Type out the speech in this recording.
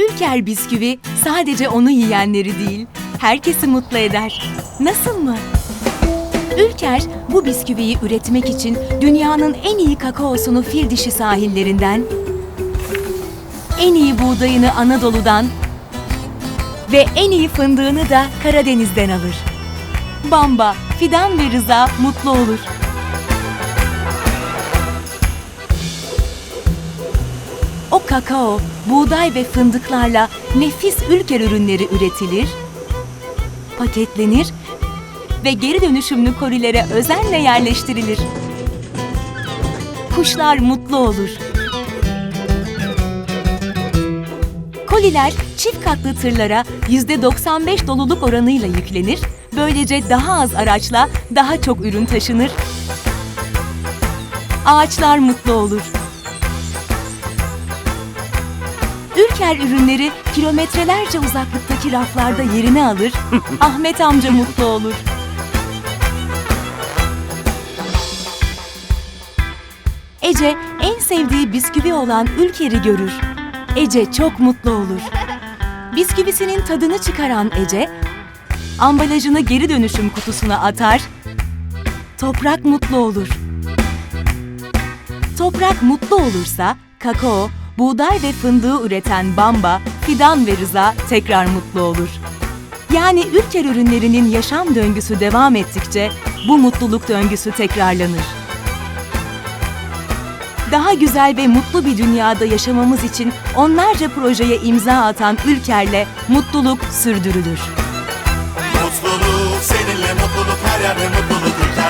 Ülker bisküvi sadece onu yiyenleri değil, herkesi mutlu eder. Nasıl mı? Ülker bu bisküviyi üretmek için dünyanın en iyi kakaosunu fil dişi sahillerinden, en iyi buğdayını Anadolu'dan ve en iyi fındığını da Karadeniz'den alır. Bamba, Fidan ve Rıza mutlu olur. Kakao, buğday ve fındıklarla nefis ülker ürünleri üretilir, paketlenir ve geri dönüşümlü korilere özenle yerleştirilir. Kuşlar mutlu olur. Koliler çift katlı tırlara %95 doluluk oranıyla yüklenir, böylece daha az araçla daha çok ürün taşınır. Ağaçlar mutlu olur. Ülker ürünleri kilometrelerce uzaklıktaki raflarda yerini alır, Ahmet amca mutlu olur. Ece en sevdiği bisküvi olan Ülker'i görür. Ece çok mutlu olur. Bisküvisinin tadını çıkaran Ece, ambalajını geri dönüşüm kutusuna atar, toprak mutlu olur. Toprak mutlu olursa kakao, buğday ve fındığı üreten Bamba, Fidan ve Rıza tekrar mutlu olur. Yani Ülker ürünlerinin yaşam döngüsü devam ettikçe bu mutluluk döngüsü tekrarlanır. Daha güzel ve mutlu bir dünyada yaşamamız için onlarca projeye imza atan Ülker'le mutluluk sürdürülür. Mutluluk seninle mutluluk her yerde mutluluk ülkende var